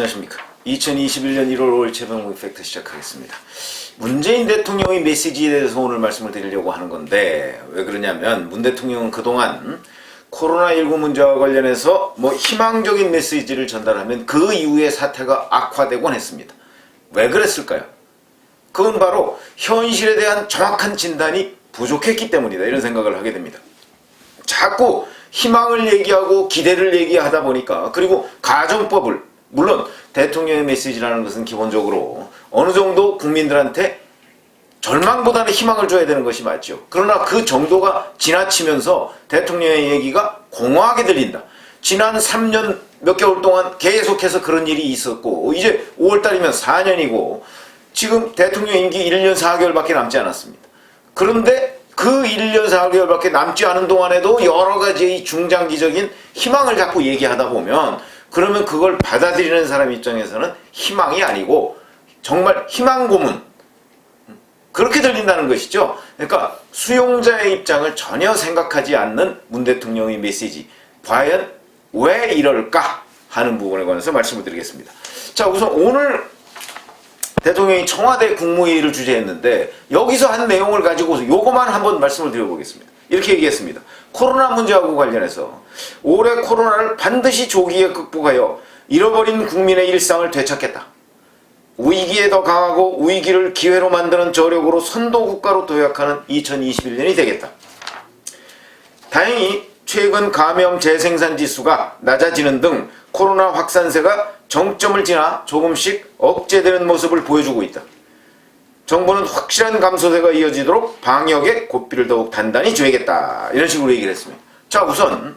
안녕하십니까. 2021년 1월 5일 최병무 팩트 시작하겠습니다. 문재인 대통령의 메시지에 대해서 오늘 말씀을 드리려고 하는 건데 왜 그러냐면 문 대통령은 그동안 코로나19 문제와 관련해서 뭐 희망적인 메시지를 전달하면 그 이후에 사태가 악화되곤 했습니다. 왜 그랬을까요? 그건 바로 현실에 대한 정확한 진단이 부족했기 때문이다. 이런 생각을 하게 됩니다. 자꾸 희망을 얘기하고 기대를 얘기하다 보니까 그리고 가정법을 물론 대통령의 메시지라는 것은 기본적으로 어느 정도 국민들한테 절망보다는 희망을 줘야 되는 것이 맞죠. 그러나 그 정도가 지나치면서 대통령의 얘기가 공허하게 들린다. 지난 3년 몇 개월 동안 계속해서 그런 일이 있었고 이제 5월달이면 4년이고 지금 대통령 임기 1년 4개월밖에 남지 않았습니다. 그런데 그 1년 4개월밖에 남지 않은 동안에도 여러 가지의 중장기적인 희망을 자꾸 얘기하다 보면 그러면 그걸 받아들이는 사람 입장에서는 희망이 아니고 정말 희망 고문 그렇게 들린다는 것이죠. 그러니까 수용자의 입장을 전혀 생각하지 않는 문 대통령의 메시지 과연 왜 이럴까 하는 부분에 관해서 말씀을 드리겠습니다. 자 우선 오늘 대통령이 청와대 국무회의를 주재했는데 여기서 한 내용을 가지고 요거만 한번 말씀을 드려보겠습니다. 이렇게 얘기했습니다. 코로나 문제하고 관련해서 올해 코로나를 반드시 조기에 극복하여 잃어버린 국민의 일상을 되찾겠다. 위기에 더 강하고 위기를 기회로 만드는 저력으로 선도 국가로 도약하는 2021년이 되겠다. 다행히 최근 감염 재생산 지수가 낮아지는 등 코로나 확산세가 정점을 지나 조금씩 억제되는 모습을 보여주고 있다. 정부는 확실한 감소세가 이어지도록 방역에 고삐를 더욱 단단히 줘야겠다. 이런 식으로 얘기를 했습니다. 자, 우선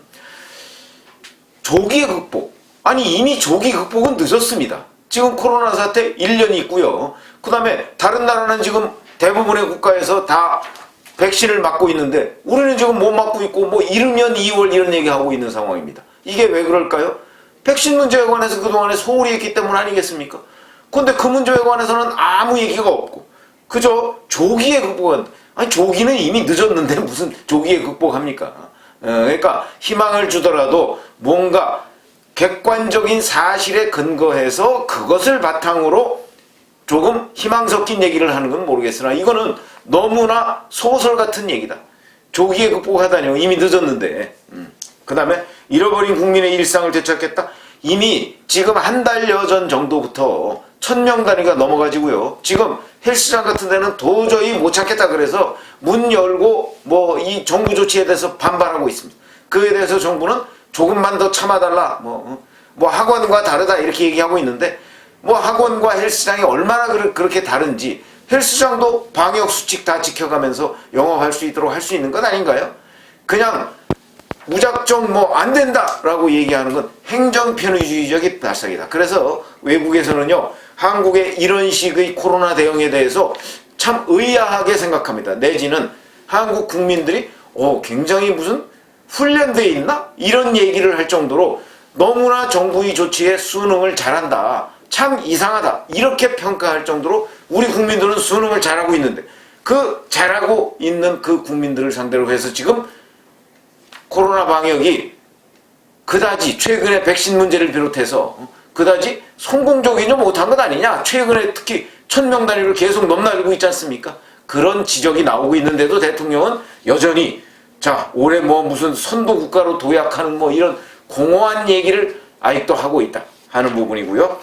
조기 극복. 아니 이미 조기 극복은 늦었습니다. 지금 코로나 사태 1년이 있고요. 그 다음에 다른 나라는 지금 대부분의 국가에서 다 백신을 맞고 있는데 우리는 지금 못 맞고 있고 뭐 이르면 2월 이런 얘기하고 있는 상황입니다. 이게 왜 그럴까요? 백신 문제에 관해서 그동안에 소홀히 했기 때문 아니겠습니까? 근데 그 문제에 관해서는 아무 얘기가 없고 그저 조기에 극복한 아니 조기는 이미 늦었는데 무슨 조기에 극복합니까? 어, 그러니까 희망을 주더라도 뭔가 객관적인 사실에 근거해서 그것을 바탕으로 조금 희망 섞인 얘기를 하는 건 모르겠으나 이거는 너무나 소설 같은 얘기다. 조기에 극복하다니요. 이미 늦었는데. 음. 그 다음에 잃어버린 국민의 일상을 되찾겠다. 이미 지금 한 달여 전 정도부터 천명 단위가 넘어가지고요. 지금 헬스장 같은 데는 도저히 못 찾겠다 그래서 문 열고 뭐 이 정부 조치에 대해서 반발하고 있습니다. 그에 대해서 정부는 조금만 더 참아달라. 뭐, 뭐 학원과 다르다 이렇게 얘기하고 있는데 뭐 학원과 헬스장이 얼마나 그렇게 다른지 헬스장도 방역 수칙 다 지켜가면서 영업할 수 있도록 할 수 있는 것 아닌가요? 그냥 무작정 뭐 안 된다라고 얘기하는 건 행정 편의주의적인 발상이다. 그래서 외국에서는요 한국의 이런 식의 코로나 대응에 대해서 참 의아하게 생각합니다. 내지는 한국 국민들이 어 굉장히 무슨 훈련돼 있나 이런 얘기를 할 정도로 너무나 정부의 조치에 순응을 잘한다. 참 이상하다. 이렇게 평가할 정도로 우리 국민들은 순응을 잘하고 있는데 그 잘하고 있는 그 국민들을 상대로 해서 지금 코로나 방역이 그다지 최근에 백신 문제를 비롯해서 그다지 성공적이지 못한 것 아니냐. 최근에 특히 천명 단위를 계속 넘나들고 있지 않습니까? 그런 지적이 나오고 있는데도 대통령은 여전히 자 올해 뭐 무슨 선도 국가로 도약하는 뭐 이런 공허한 얘기를 아직도 하고 있다 하는 부분이고요.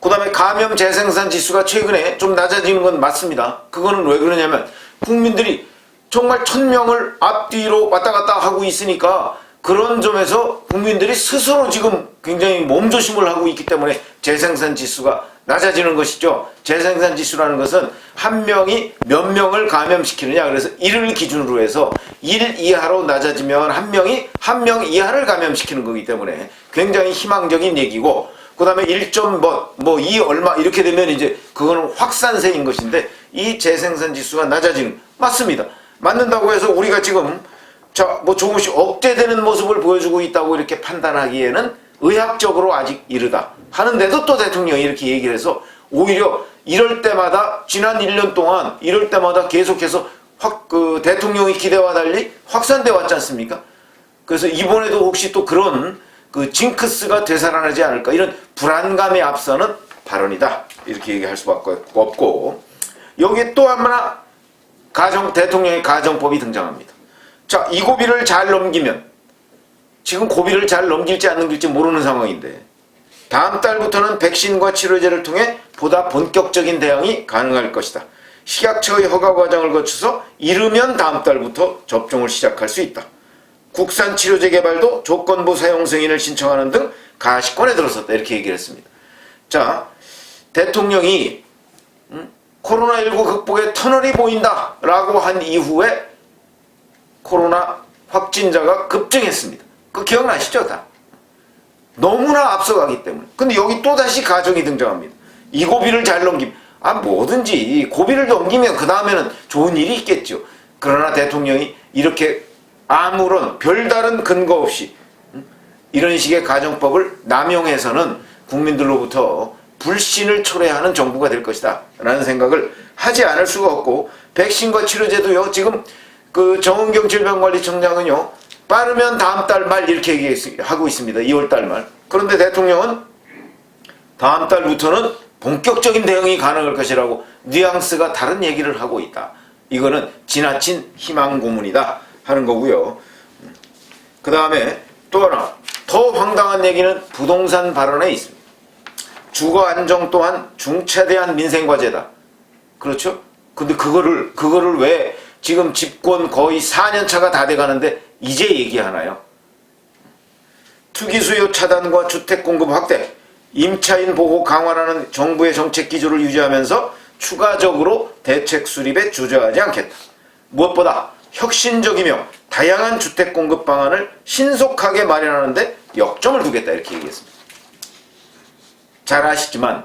그 다음에 감염 재생산 지수가 최근에 좀 낮아지는 건 맞습니다. 그거는 왜 그러냐면 국민들이 정말 천명을 앞뒤로 왔다 갔다 하고 있으니까 그런 점에서 국민들이 스스로 지금 굉장히 몸조심을 하고 있기 때문에 재생산 지수가 낮아지는 것이죠. 재생산 지수라는 것은 한 명이 몇 명을 감염시키느냐. 그래서 1을 기준으로 해서 1 이하로 낮아지면 한 명이 한 명 이하를 감염시키는 거기 때문에 굉장히 희망적인 얘기고 그 다음에 1점 뭐, 뭐, 2 얼마 이렇게 되면 이제 그거는 확산세인 것인데 이 재생산 지수가 낮아지는, 맞습니다. 맞는다고 해서 우리가 지금 자, 뭐 조금씩 억제되는 모습을 보여주고 있다고 이렇게 판단하기에는 의학적으로 아직 이르다. 하는데도 또 대통령이 이렇게 얘기를 해서 오히려 이럴 때마다 지난 1년 동안 이럴 때마다 계속해서 확, 그 대통령의 기대와 달리 확산돼 왔지 않습니까? 그래서 이번에도 혹시 또 그런 그 징크스가 되살아나지 않을까 이런 불안감에 앞서는 발언이다 이렇게 얘기할 수밖에 없고 여기 또 하나 가정 대통령의 가정법이 등장합니다. 자, 이 고비를 잘 넘기면 지금 고비를 잘 넘길지 안 넘길지 모르는 상황인데 다음 달부터는 백신과 치료제를 통해 보다 본격적인 대응이 가능할 것이다. 식약처의 허가 과정을 거쳐서 이르면 다음 달부터 접종을 시작할 수 있다. 국산 치료제 개발도 조건부 사용 승인을 신청하는 등 가시권에 들어섰다. 이렇게 얘기를 했습니다. 자, 대통령이 음, 코로나19 극복의 터널이 보인다 라고 한 이후에 코로나 확진자가 급증했습니다. 그 기억나시죠? 다. 너무나 앞서가기 때문에. 근데 여기 또다시 가정이 등장합니다. 이 고비를 잘 넘기면, 아, 뭐든지 고비를 넘기면 그 다음에는 좋은 일이 있겠죠. 그러나 대통령이 이렇게 아무런 별다른 근거 없이 음, 이런 식의 가정법을 남용해서는 국민들로부터 불신을 초래하는 정부가 될 것이다. 라는 생각을 하지 않을 수가 없고, 백신과 치료제도요, 지금 그 정은경 질병관리청장은요, 빠르면 다음 달 말 이렇게 얘기하고 있습니다. 2월 달 말. 그런데 대통령은 다음 달부터는 본격적인 대응이 가능할 것이라고 뉘앙스가 다른 얘기를 하고 있다. 이거는 지나친 희망 고문이다 하는 거고요. 그 다음에 또 하나 더 황당한 얘기는 부동산 발언에 있습니다. 주거 안정 또한 중차대한 민생 과제다. 그렇죠? 근데 그거를 그거를 왜 지금 집권 거의 4년 차가 다 돼 가는데 이제 얘기하나요? 투기 수요 차단과 주택 공급 확대, 임차인 보호 강화라는 정부의 정책 기조를 유지하면서 추가적으로 대책 수립에 주저하지 않겠다. 무엇보다 혁신적이며 다양한 주택 공급 방안을 신속하게 마련하는데 역점을 두겠다 이렇게 얘기했습니다. 잘 아시지만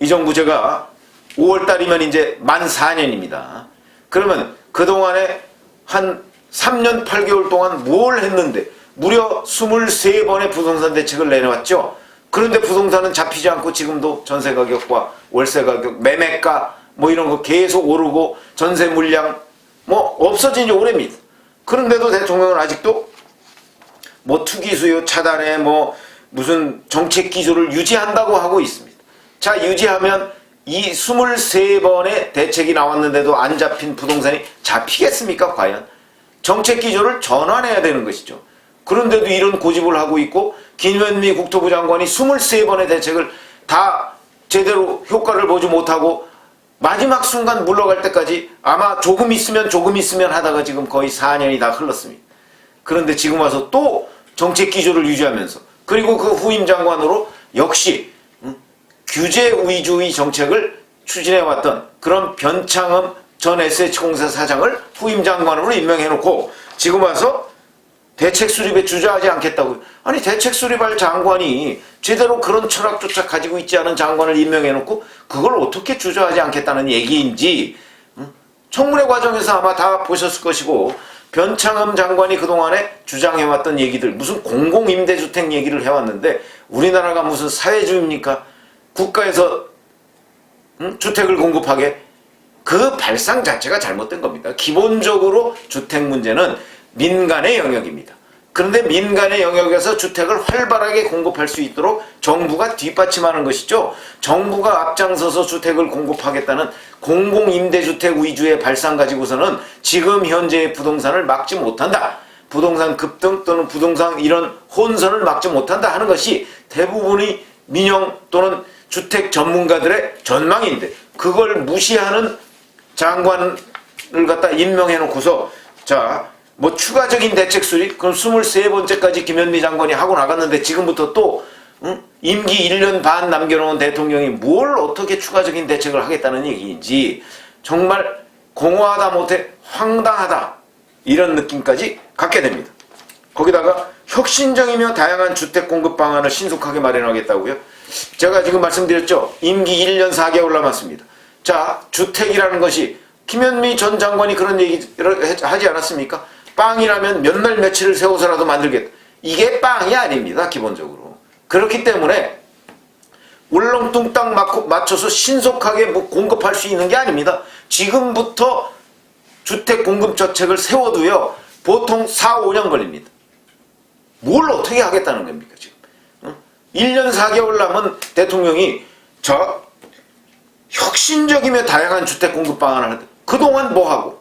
이 정부 제가 5월 달이면 이제 만 4년입니다. 그러면 그동안에 한 3년 8개월 동안 뭘 했는데 무려 23번의 부동산 대책을 내놓았죠. 그런데 부동산은 잡히지 않고 지금도 전세 가격과 월세 가격, 매매가 뭐 이런 거 계속 오르고 전세 물량 뭐 없어진 지 오래입니다. 그런데도 대통령은 아직도 뭐 투기 수요 차단에 뭐 무슨 정책 기조를 유지한다고 하고 있습니다. 자, 유지하면 이 23번의 대책이 나왔는데도 안 잡힌 부동산이 잡히겠습니까, 과연? 정책 기조를 전환해야 되는 것이죠. 그런데도 이런 고집을 하고 있고, 김현미 국토부 장관이 23번의 대책을 다 제대로 효과를 보지 못하고, 마지막 순간 물러갈 때까지 아마 조금 있으면 조금 있으면 하다가 지금 거의 4년이 다 흘렀습니다. 그런데 지금 와서 또 정책 기조를 유지하면서, 그리고 그 후임 장관으로 역시 음, 규제 위주의 정책을 추진해왔던 그런 변창흠 전 SH공사 사장을 후임 장관으로 임명해놓고 지금 와서 대책 수립에 주저하지 않겠다고. 아니 대책 수립할 장관이 제대로 그런 철학조차 가지고 있지 않은 장관을 임명해놓고 그걸 어떻게 주저하지 않겠다는 얘기인지 음, 청문회 과정에서 아마 다 보셨을 것이고 변창흠 장관이 그동안에 주장해왔던 얘기들 무슨 공공임대주택 얘기를 해왔는데 우리나라가 무슨 사회주의입니까? 국가에서 음? 주택을 공급하게 그 발상 자체가 잘못된 겁니다. 기본적으로 주택 문제는 민간의 영역입니다. 그런데 민간의 영역에서 주택을 활발하게 공급할 수 있도록 정부가 뒷받침하는 것이죠. 정부가 앞장서서 주택을 공급하겠다는 공공임대주택 위주의 발상 가지고서는 지금 현재의 부동산을 막지 못한다. 부동산 급등 또는 부동산 이런 혼선을 막지 못한다 하는 것이 대부분의 민영 또는 주택 전문가들의 전망인데 그걸 무시하는 장관을 갖다 임명해 놓고서 자, 뭐 추가적인 대책 수립 그럼 23번째까지 김현미 장관이 하고 나갔는데 지금부터 또 응? 임기 1년 반 남겨놓은 대통령이 뭘 어떻게 추가적인 대책을 하겠다는 얘기인지 정말 공허하다 못해 황당하다 이런 느낌까지 갖게 됩니다. 거기다가 혁신적이며 다양한 주택 공급 방안을 신속하게 마련하겠다고요. 제가 지금 말씀드렸죠. 임기 1년 4개월 남았습니다. 자, 주택이라는 것이 김현미 전 장관이 그런 얘기를 하지 않았습니까? 빵이라면 몇 날 며칠을 세워서라도 만들겠다. 이게 빵이 아닙니다. 기본적으로. 그렇기 때문에 울렁뚱땅 맞춰서 신속하게 뭐 공급할 수 있는 게 아닙니다. 지금부터 주택 공급 정책을 세워도요. 보통 4, 5년 걸립니다. 뭘 어떻게 하겠다는 겁니까 지금? 어? 1년 4개월 남은 대통령이 저 혁신적이며 다양한 주택 공급 방안을 할때 그동안 뭐 하고?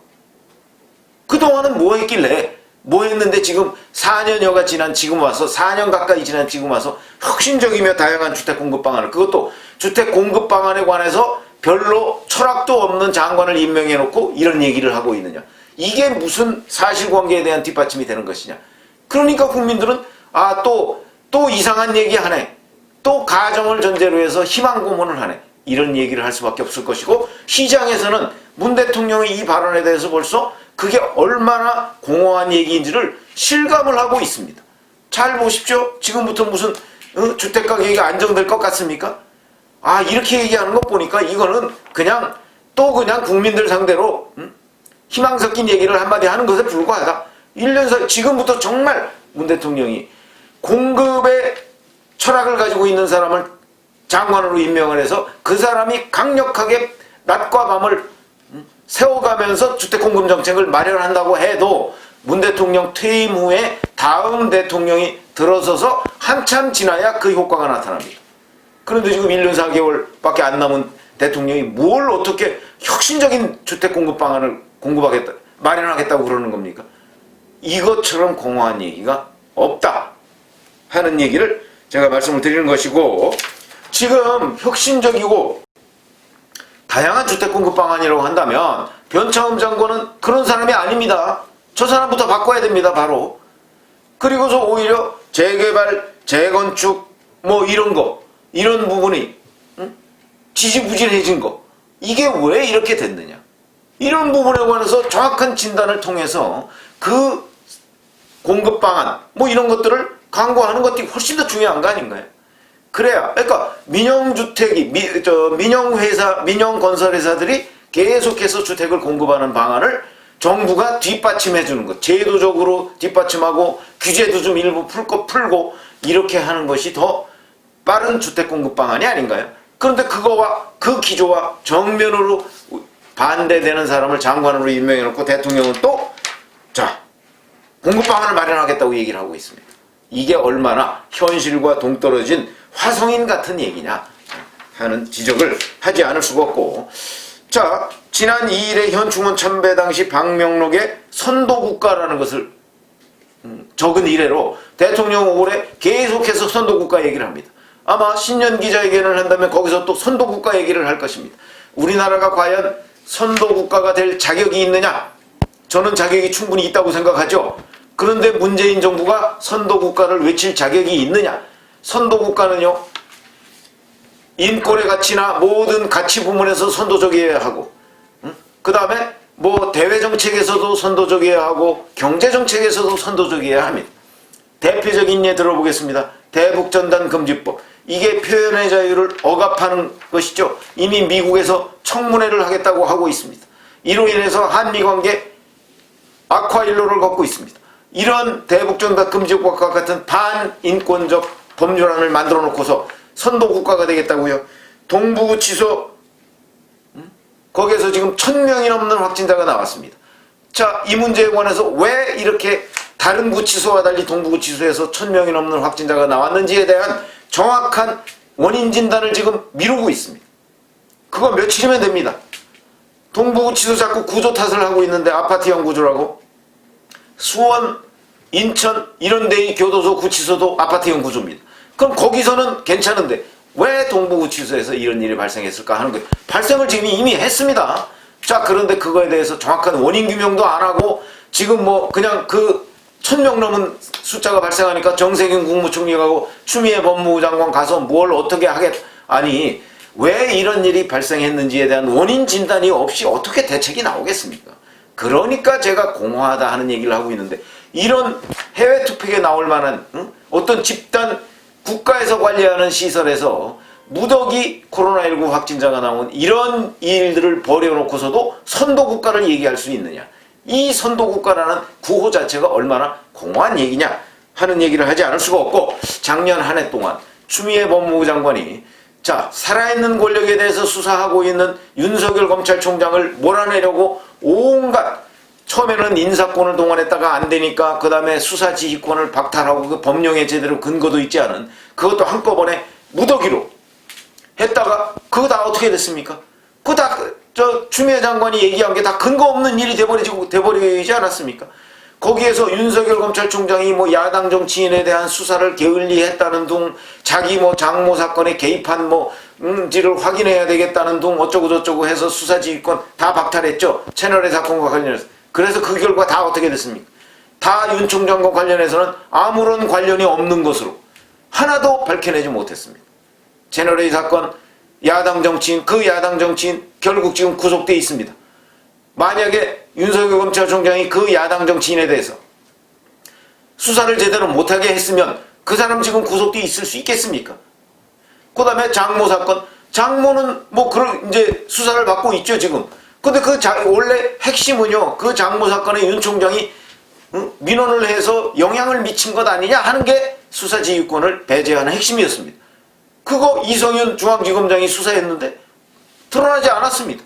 그동안은 뭐 했길래? 뭐 했는데 지금 4년여가 지난 지금 와서 4년 가까이 지난 지금 와서 혁신적이며 다양한 주택 공급 방안을 그것도 주택 공급 방안에 관해서 별로 철학도 없는 장관을 임명해 놓고 이런 얘기를 하고 있느냐. 이게 무슨 사실관계에 대한 뒷받침이 되는 것이냐. 그러니까 국민들은 아또또 이상한 얘기 하네. 또 가정을 전제로 해서 희망 고문을 하네 이런 얘기를 할 수밖에 없을 것이고 시장에서는 문 대통령의 이 발언에 대해서 벌써 그게 얼마나 공허한 얘기인지를 실감을 하고 있습니다. 잘 보십시오. 지금부터 무슨 어, 주택 가격이 안정될 것 같습니까? 아 이렇게 얘기하는 것 보니까 이거는 그냥 또 그냥 국민들 상대로 음? 희망 섞인 얘기를 한마디 하는 것에 불과하다. 1년 사 지금부터 정말 문 대통령이 공급의 철학을 가지고 있는 사람을 장관으로 임명을 해서 그 사람이 강력하게 낮과 밤을 음, 세워가면서 주택 공급 정책을 마련한다고 해도 문 대통령 퇴임 후에 다음 대통령이 들어서서 한참 지나야 그 효과가 나타납니다. 그런데 지금 1년 4개월밖에 안 남은 대통령이 뭘 어떻게 혁신적인 주택 공급 방안을 공급하겠다, 마련하겠다고 그러는 겁니까? 이것처럼 공허한 얘기가 없다 하는 얘기를 제가 말씀을 드리는 것이고 지금 혁신적이고 다양한 주택 공급 방안이라고 한다면 변차흠 장관은 그런 사람이 아닙니다. 저 사람부터 바꿔야 됩니다. 바로. 그리고서 오히려 재개발, 재건축 뭐 이런 거 이런 부분이 응? 지지부진해진 거 이게 왜 이렇게 됐느냐 이런 부분에 관해서 정확한 진단을 통해서 그 공급 방안 뭐 이런 것들을 강구하는 것들이 훨씬 더 중요한 거 아닌가요? 그래야 그러니까 민영주택이 미, 저 민영회사 민영건설회사들이 계속해서 주택을 공급하는 방안을 정부가 뒷받침해 주는 것 제도적으로 뒷받침하고 규제도 좀 일부 풀거 풀고 이렇게 하는 것이 더 빠른 주택 공급 방안이 아닌가요? 그런데 그거와 그 기조와 정면으로 반대되는 사람을 장관으로 임명해 놓고 대통령은 또 자 공급 방안을 마련하겠다고 얘기를 하고 있습니다. 이게 얼마나 현실과 동떨어진 화성인 같은 얘기냐 하는 지적을 하지 않을 수가 없고 자 지난 2일에 현충원 참배 당시 방명록에 선도국가라는 것을 음, 적은 이래로 대통령 올해 계속해서 선도국가 얘기를 합니다. 아마 신년 기자회견을 한다면 거기서 또 선도국가 얘기를 할 것입니다. 우리나라가 과연 선도국가가 될 자격이 있느냐? 저는 자격이 충분히 있다고 생각하죠. 그런데 문재인 정부가 선도국가를 외칠 자격이 있느냐? 선도국가는요, 인권의 가치나 모든 가치 부문에서 선도적이어야 하고, 그 다음에 뭐 대외 정책에서도 선도적이어야 하고, 경제 정책에서도 선도적이어야 합니다. 대표적인 예 들어보겠습니다. 대북전단 금지법. 이게 표현의 자유를 억압하는 것이죠. 이미 미국에서 청문회를 하겠다고 하고 있습니다. 이로 인해서 한미 관계 악화 일로를 걷고 있습니다. 이런 대북전단 금지법과 같은 반인권적 법률안을 만들어 놓고서 선도 국가가 되겠다고요. 동부구치소 음? 거기에서 지금 천 명이 넘는 확진자가 나왔습니다. 자, 이 문제에 관해서 왜 이렇게 다른 구치소와 달리 동부구치소에서 천 명이 넘는 확진자가 나왔는지에 대한 정확한 원인 진단을 지금 미루고 있습니다. 그거 며칠이면 됩니다. 동부구치소 자꾸 구조 탓을 하고 있는데 아파트형 구조라고 수원, 인천 이런 데의 교도소 구치소도 아파트형 구조입니다. 그럼 거기서는 괜찮은데 왜 동부구치소에서 이런 일이 발생했을까 하는 거예요. 발생을 지금 이미 했습니다. 자 그런데 그거에 대해서 정확한 원인 규명도 안 하고 지금 뭐 그냥 그 천명 넘은 숫자가 발생하니까 정세균 국무총리하고 추미애 법무부 장관 가서 뭘 어떻게 하겠 아니 왜 이런 일이 발생했는지에 대한 원인 진단이 없이 어떻게 대책이 나오겠습니까? 그러니까 제가 공허하다 하는 얘기를 하고 있는데 이런 해외 투표에 나올 만한 응? 어떤 집단 국가에서 관리하는 시설에서 무더기 코로나19 확진자가 나온 이런 일들을 벌여놓고서도 선도국가를 얘기할 수 있느냐. 이 선도국가라는 구호 자체가 얼마나 공허한 얘기냐 하는 얘기를 하지 않을 수가 없고 작년 한 해 동안 추미애 법무부 장관이 자 살아있는 권력에 대해서 수사하고 있는 윤석열 검찰총장을 몰아내려고 온갖 처음에는 인사권을 동원했다가 안 되니까 그 다음에 수사 지휘권을 박탈하고 그 법령에 제대로 근거도 있지 않은 그것도 한꺼번에 무더기로 했다가 그거 다 어떻게 됐습니까? 그거 다 저 추미애 장관이 얘기한 게 다 근거 없는 일이 돼버리고 돼버리지 않았습니까? 거기에서 윤석열 검찰총장이 뭐 야당 정치인에 대한 수사를 게을리했다는 둥 자기 뭐 장모 사건에 개입한 뭐 응지를 확인해야 되겠다는 둥 어쩌고 저쩌고 해서 수사 지휘권 다 박탈했죠 채널의 사건과 관련해서 그래서 그 결과 다 어떻게 됐습니까? 다 윤 총장과 관련해서는 아무런 관련이 없는 것으로 하나도 밝혀내지 못했습니다. 채널A 사건 야당 정치인 그 야당 정치인 결국 지금 구속돼 있습니다. 만약에 윤석열 검찰총장이 그 야당 정치인에 대해서 수사를 제대로 못하게 했으면 그 사람 지금 구속돼 있을 수 있겠습니까? 그 다음에 장모 사건 장모는 뭐 그런 이제 수사를 받고 있죠 지금. 근데 그 자, 원래 핵심은요 그 장모 사건에 윤 총장이 응? 민원을 해서 영향을 미친 것 아니냐 하는 게 수사 지휘권을 배제하는 핵심이었습니다. 그거 이성윤 중앙지검장이 수사했는데 드러나지 않았습니다.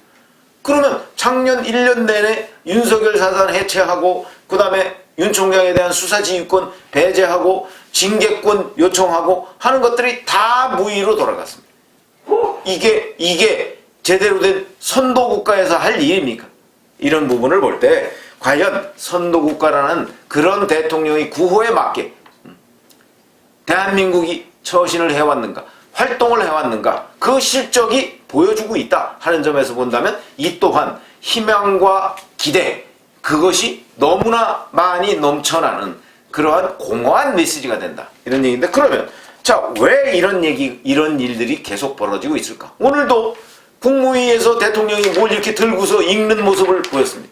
그러면 작년 1년 내내 윤석열 사단 해체하고 그 다음에 윤 총장에 대한 수사 지휘권 배제하고 징계권 요청하고 하는 것들이 다 무의로 돌아갔습니다. 이게 이게 제대로 된 선도 국가에서 할 일입니까? 이런 부분을 볼 때 과연 선도 국가라는 그런 대통령이 구호에 맞게 음, 대한민국이 처신을 해왔는가 활동을 해왔는가 그 실적이 보여주고 있다 하는 점에서 본다면 이 또한 희망과 기대 그것이 너무나 많이 넘쳐나는 그러한 공허한 메시지가 된다. 이런 얘기인데 그러면 자 왜 이런 얘기 이런 일들이 계속 벌어지고 있을까? 오늘도 국무회의에서 대통령이 뭘 이렇게 들고서 읽는 모습을 보였습니다.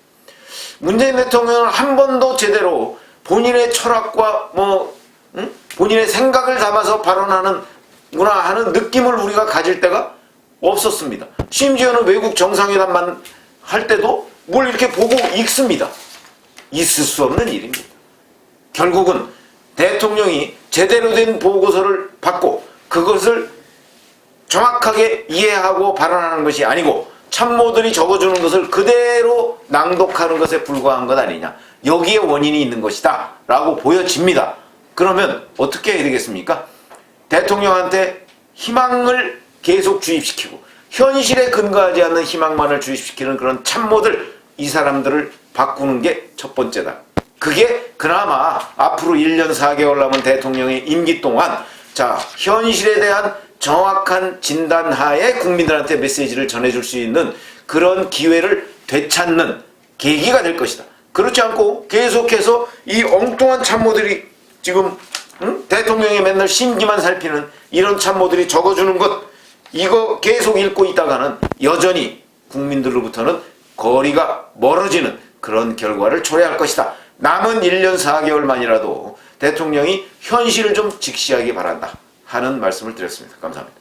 문재인 대통령은 한 번도 제대로 본인의 철학과 뭐 응? 본인의 생각을 담아서 발언하는구나 하는 느낌을 우리가 가질 때가 없었습니다. 심지어는 외국 정상회담만 할 때도 뭘 이렇게 보고 읽습니다. 있을 수 없는 일입니다. 결국은 대통령이 제대로 된 보고서를 받고 그것을 정확하게 이해하고 발언하는 것이 아니고 참모들이 적어주는 것을 그대로 낭독하는 것에 불과한 것 아니냐. 여기에 원인이 있는 것이다. 라고 보여집니다. 그러면 어떻게 해야 되겠습니까? 대통령한테 희망을 계속 주입시키고 현실에 근거하지 않는 희망만을 주입시키는 그런 참모들 이 사람들을 바꾸는 게 첫 번째다. 그게 그나마 앞으로 1년 4개월 남은 대통령의 임기 동안 자 현실에 대한 정확한 진단 하에 국민들한테 메시지를 전해줄 수 있는 그런 기회를 되찾는 계기가 될 것이다. 그렇지 않고 계속해서 이 엉뚱한 참모들이 지금 응? 대통령이 맨날 심기만 살피는 이런 참모들이 적어주는 것 이거 계속 읽고 있다가는 여전히 국민들로부터는 거리가 멀어지는 그런 결과를 초래할 것이다. 남은 1년 4개월만이라도 대통령이 현실을 좀 직시하기 바란다. 하는 말씀을 드렸습니다. 감사합니다.